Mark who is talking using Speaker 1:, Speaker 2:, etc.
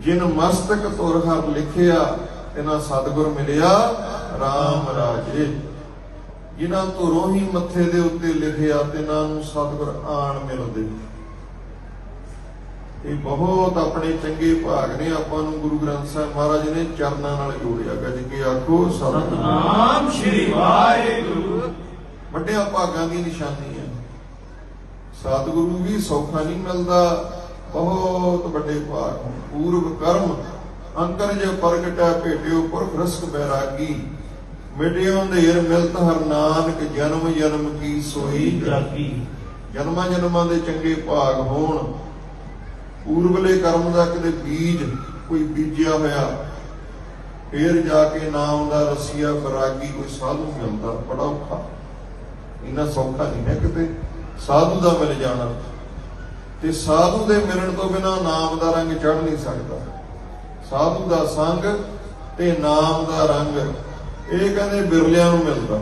Speaker 1: ਜਿਨ ਮਸਤਕ ਤੁਰ ਹਰ ਲਿਖਿਆ ਤਿਨਾ ਸਤਿਗੁਰ ਮਿਲਿਆ RAM ਰਾਜੇ। ਜਿਨ੍ਹਾਂ ਧੁਰੋਂ ਹੀ ਮੱਥੇ ਦੇ ਉੱਤੇ ਲਿਖਿਆ ਤਿਨਾਂ ਨੂੰ ਸਤਿਗੁਰ ਆਣ ਮਿਲਦੇ। ਇਹ ਬਹੁਤ ਆਪਣੇ ਚੰਗੇ ਭਾਗ ਨੇ ਆਪਾਂ ਨੂੰ ਗੁਰੂ ਗ੍ਰੰਥ ਸਾਹਿਬ ਮਹਾਰਾਜ ਨੇ ਚਰਨਾਂ ਨਾਲ ਜੋੜਿਆ। ਗੱਜ ਕੇ ਆਖੋ ਸਤਿਨਾਮ
Speaker 2: ਸਤਨਾਮ ਸ਼੍ਰੀ ਵਾਹਿਗੁਰੂ।
Speaker 1: ਵੱਡਿਆਂ ਭਾਗਾਂ ਦੀ ਨਿਸ਼ਾਨੀ ਹੈ। ਸਤਿਗੁਰੂ ਵੀ ਸੌਖਾ ਨਹੀਂ ਮਿਲਦਾ। ਬਹੁਤ ਵੱਡੇ ਭਾਗ ਹੋਣ। ਪੂਰਵ ਕਰਮ ਅੰਕਰ ਜੇ ਪ੍ਰਗਟੈ ਭੇਟਿਓ ਪੁਰਖ ਰਸਕ ਬੈਰਾਗੀ। ਮਿਟਿਓ ਅੰਧੇਰ ਮਿਲਤ ਹਰ ਨਾਨਕ, ਜਨਮ ਜਨਮ ਕੀ ਸੋਈ
Speaker 2: ਜਾਗੀ।
Speaker 1: ਜਨਮਾਂ ਜਨਮਾਂ ਦੇ ਚੰਗੇ ਭਾਗ ਹੋਣ। ਪੂਰਬਲੇ ਕਰਮ ਦਾ ਕਿਤੇ ਬੀਜ ਕੋਈ ਬੀਜਿਆ ਹੋਇਆ। ਫੇਰ ਜਾ ਕੇ ਨਾ ਆਉਂਦਾ ਰਸੀਆ ਬਰਾਗੀ ਕੋਈ ਸਾਧੂ ਮਿਲਦਾ, ਬੜਾ ਔਖਾ। ਇੰਨਾ ਸੌਖਾ ਨਹੀਂ ਹੈ ਕਿਤੇ। ਸਾਧੂ ਦਾ ਮਿਲ ਜਾਣਾ। ਤੇ ਸਾਧੂ ਦੇ ਮਿਲਣ ਤੋਂ ਬਿਨਾ ਨਾਮ ਦਾ ਰੰਗ ਚੜ ਨਹੀਂ ਸਕਦਾ। ਸਾਧੂ ਦਾ ਸੰਗ ਤੇ ਨਾਮ ਦਾ ਰੰਗ, ਇਹ ਕਹਿੰਦੇ ਬਿਰਲਿਆਂ ਨੂੰ ਮਿਲਦਾ।